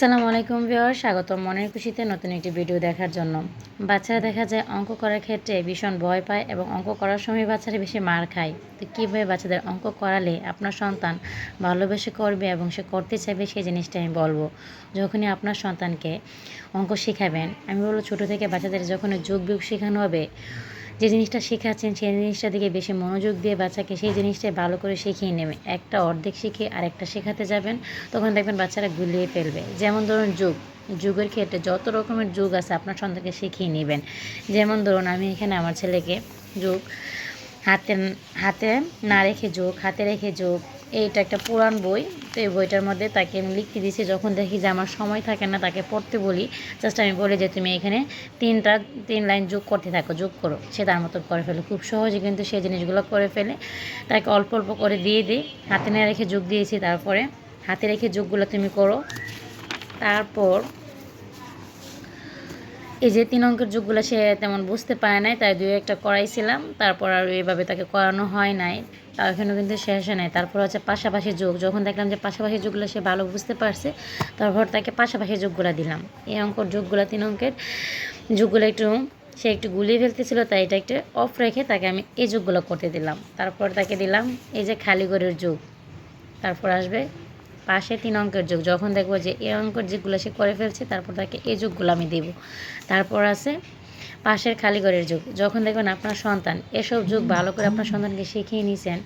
আসসালামু আলাইকুম ভিওর স্বাগত মনের খুশিতে নতুন একটি ভিডিও দেখার জন্য। বাচ্চারা দেখা যায় অঙ্ক করার ক্ষেত্রে ভীষণ ভয় পায় এবং অঙ্ক করার সময় বাচ্চারা বেশি মার খায়। তো কীভাবে বাচ্চাদের অঙ্ক করালে আপনার সন্তান ভালোবেসে করবে এবং সে করতে চাইবে সেই জিনিসটা আমি বলব। যখনই আপনার সন্তানকে অঙ্ক শেখাবেন, আমি বলব ছোটো থেকে বাচ্চাদের যখন যোগ বিয়োগ শেখানো হবে যে জিনিসটা শেখাচ্ছেন সেই জিনিসটা দিকে বেশি মনোযোগ দিয়ে বাচ্চাকে সেই জিনিসটাই ভালো করে শিখিয়ে নেবে। একটা অর্ধেক শিখে আর একটা শেখাতে যাবেন, তখন দেখবেন বাচ্চারা গুলিয়ে ফেলবে। যেমন ধরুন যুগ। যুগের ক্ষেত্রে যত রকমের যুগ আছে আপনার সন্তানকে শিখিয়ে নেবেন। যেমন ধরুন আমি এখানে আমার ছেলেকে যোগ, হাতে হাতে না রেখে যোগ, হাতে রেখে যোগ এইটা একটা পুরান বই, তো এই বইটার মধ্যে তাকে আমি লিখতে দিয়েছি। যখন দেখি যে আমার সময় থাকে না, তাকে পড়তে বলি, জাস্ট আমি বলি যে তুমি এখানে তিনটা, তিন লাইন যোগ করতে থাকো, যোগ করো। সে তার মতো করে ফেলে। খুব সহজে কিন্তু সেই জিনিসগুলো করে ফেলে। তাকে অল্প অল্প করে দিয়ে দিই। হাতে না রেখে যোগ দিয়েছি, তারপরে হাতে রেখে যোগগুলো তুমি করো। তারপর এই যে তিন অঙ্কের যুগগুলো সে তেমন বুঝতে পারে নাই, তাই দুই একটা করাইছিলাম, তারপর আর এভাবে তাকে করানো হয় নাই তা এখানেও কিন্তু শেষ হয় নাই। তারপর হচ্ছে পাশাপাশি যুগ, যখন দেখলাম যে পাশাপাশি যুগগুলো সে ভালো বুঝতে পারছে, তারপর তাকে পাশাপাশি যুগগুলো দিলাম। এই অঙ্কর যুগগুলো, তিন অঙ্কের যুগগুলো একটু, সে একটু গুলিয়ে ফেলতেছিল, তাই এটা একটু অফ রেখে তাকে আমি এই যুগগুলো করতে দিলাম। তারপর তাকে দিলাম এই যে খালি ঘরের যুগ, তারপর আসবে পাশে তিন অঙ্কের যুগ। যখন দেখব যে এই অঙ্কের যেগুলো সে করে ফেলছে, তারপর তাকে এই যুগগুলো আমি দেব। তারপর আছে পাশের খালি ঘরের যুগ। যখন দেখবেন আপনার সন্তান এসব যুগ ভালো করে আপনার সন্তানকে শিখিয়ে নিয়েছেন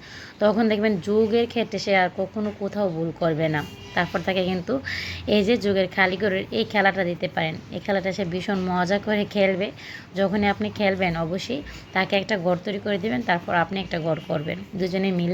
তখন দেখবেন যুগের ক্ষেত্রে সে আর কখনো কোথাও ভুল করবে না। তারপর তাকে কিন্তু এই যে যুগের খালি ঘরের এই খেলাটা দিতে পারেন। এই খেলাটা সে ভীষণ মজা করে খেলবে। যখনই আপনি খেলবেন, অবশ্যই তাকে একটা ঘর তৈরি করে দেবেন, তারপর আপনি একটা ঘর করবেন। দুজনে মিলে